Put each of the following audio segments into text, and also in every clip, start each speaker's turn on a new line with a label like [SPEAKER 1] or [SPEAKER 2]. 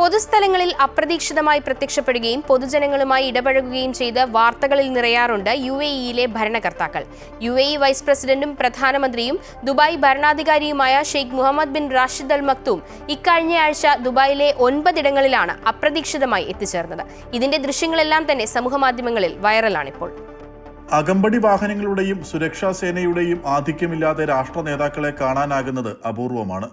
[SPEAKER 1] പൊതുസ്ഥലങ്ങളിൽ അപ്രതീക്ഷിതമായി പ്രത്യക്ഷപ്പെടുകയും പൊതുജനങ്ങളുമായി ഇടപഴകുകയും ചെയ്ത് വാർത്തകളിൽ നിറയാറുണ്ട് യു എ ഇയിലെ ഭരണകർത്താക്കൾ. യു എ ഇ വൈസ് പ്രസിഡന്റും പ്രധാനമന്ത്രിയും Dubai ഭരണാധികാരിയുമായ Sheikh Mohammed bin Rashid Al Maktoum ഇക്കഴിഞ്ഞയാഴ്ച ദുബായിലെ ഒൻപതിടങ്ങളിലാണ് അപ്രതീക്ഷിതമായി എത്തിച്ചേർന്നത്. ഇതിന്റെ ദൃശ്യങ്ങളെല്ലാം തന്നെ സമൂഹമാധ്യമങ്ങളിൽ വൈറലാണിപ്പോൾ.
[SPEAKER 2] അകമ്പടി വാഹനങ്ങളുടെയും സുരക്ഷാ സേനയുടെയും ആധിക്യമില്ലാതെ രാഷ്ട്ര നേതാക്കളെ കാണാനാകുന്നത് അപൂർവമാണ്.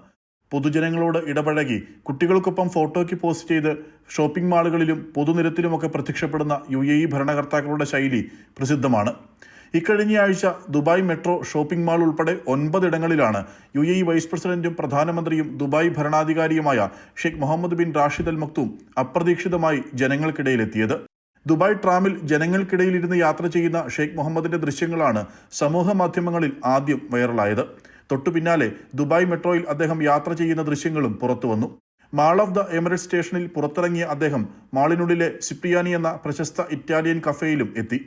[SPEAKER 2] പൊതുജനങ്ങളോട് ഇടപഴകി കുട്ടികൾക്കൊപ്പം ഫോട്ടോയ്ക്ക് പോസ്റ്റ് ചെയ്ത് ഷോപ്പിംഗ് മാളുകളിലും പൊതുനിരത്തിലുമൊക്കെ പ്രത്യക്ഷപ്പെടുന്ന യു എ ഇ ഭരണകർത്താക്കളുടെ ശൈലി പ്രസിദ്ധമാണ്. ഇക്കഴിഞ്ഞയാഴ്ച ദുബായ് മെട്രോ ഷോപ്പിംഗ് മാൾ ഉൾപ്പെടെ ഒൻപതിടങ്ങളിലാണ് യു എ ഇ വൈസ് പ്രസിഡന്റും പ്രധാനമന്ത്രിയും Dubai ഭരണാധികാരിയുമായ Sheikh Mohammed bin Rashid Al Maktoum അപ്രതീക്ഷിതമായി ജനങ്ങൾക്കിടയിലെത്തിയത്. ദുബായ് ട്രാമിൽ ജനങ്ങൾക്കിടയിലിരുന്ന് യാത്ര ചെയ്യുന്ന ഷെയ്ഖ് മുഹമ്മദിന്റെ ദൃശ്യങ്ങളാണ് സമൂഹ മാധ്യമങ്ങളിൽ ആദ്യം വൈറലായത്. തൊട്ടു പിന്നാലെ ദുബായ് മെട്രോയിൽ അദ്ദേഹം യാത്ര ചെയ്യുന്ന ദൃശ്യങ്ങളും പുറത്തുവന്നു. മാൾ ഓഫ് ദ എമിറേറ്റ് സ്റ്റേഷനിൽ പുറത്തിറങ്ങിയ അദ്ദേഹം മാളിനുള്ളിലെ സിപ്രിയാനി എന്ന പ്രശസ്ത ഇറ്റാലിയൻ കഫേയിലും എത്തി.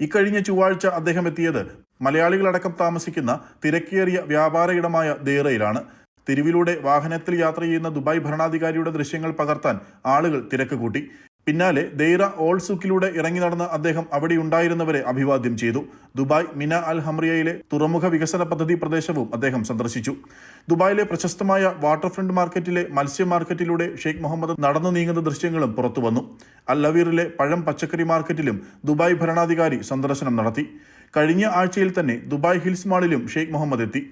[SPEAKER 2] ഇക്കഴിഞ്ഞ ചൊവ്വാഴ്ച അദ്ദേഹം എത്തിയത് മലയാളികളടക്കം താമസിക്കുന്ന തിരക്കേറിയ വ്യാപാര ഇടമായ ദേറയിലാണ്. തെരുവിലൂടെ വാഹനത്തിൽ യാത്ര ചെയ്യുന്ന ദുബായ് ഭരണാധികാരിയുടെ ദൃശ്യങ്ങൾ പകർത്താൻ ആളുകൾ തിരക്ക് കൂട്ടി. പിന്നാലെ ദൈറ ഓൾസുക്കിലൂടെ ഇറങ്ങി നടന്ന അദ്ദേഹം അവിടെ ഉണ്ടായിരുന്നവരെ അഭിവാദ്യം ചെയ്തു. ദുബായ് മിന അൽ ഹംറിയയിലെ തുറമുഖ വികസന പദ്ധതി പ്രദേശവും അദ്ദേഹം സന്ദർശിച്ചു. ദുബായിലെ പ്രശസ്തമായ വാട്ടർഫ്രണ്ട് മാർക്കറ്റിലെ മത്സ്യ മാർക്കറ്റിലൂടെ ഷെയ്ഖ് മുഹമ്മദ് നടന്നു നീങ്ങുന്ന ദൃശ്യങ്ങളും പുറത്തുവന്നു അൽ അവീറിലെ പഴം പച്ചക്കറി മാർക്കറ്റിലും ദുബായ് ഭരണാധികാരി സന്ദർശനം നടത്തി. കഴിഞ്ഞ ആഴ്ചയിൽ തന്നെ ദുബായ് ഹിൽസ് മാളിലും ഷെയ്ഖ് മുഹമ്മദ് എത്തി.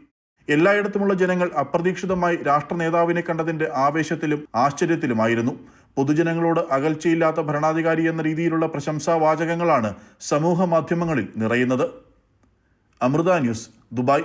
[SPEAKER 2] എല്ലായിടത്തുമുള്ള ജനങ്ങൾ അപ്രതീക്ഷിതമായി രാഷ്ട്ര നേതാവിനെ കണ്ടതിന്റെ ആവേശത്തിലും ആശ്ചര്യത്തിലുമായിരുന്നു. പൊതുജനങ്ങളോട് അകൽച്ചയില്ലാത്ത ഭരണാധികാരി എന്ന രീതിയിലുള്ള പ്രശംസാവാചകങ്ങളാണ് സമൂഹ മാധ്യമങ്ങളിൽ നിറയുന്നത്. Amrita news Dubai.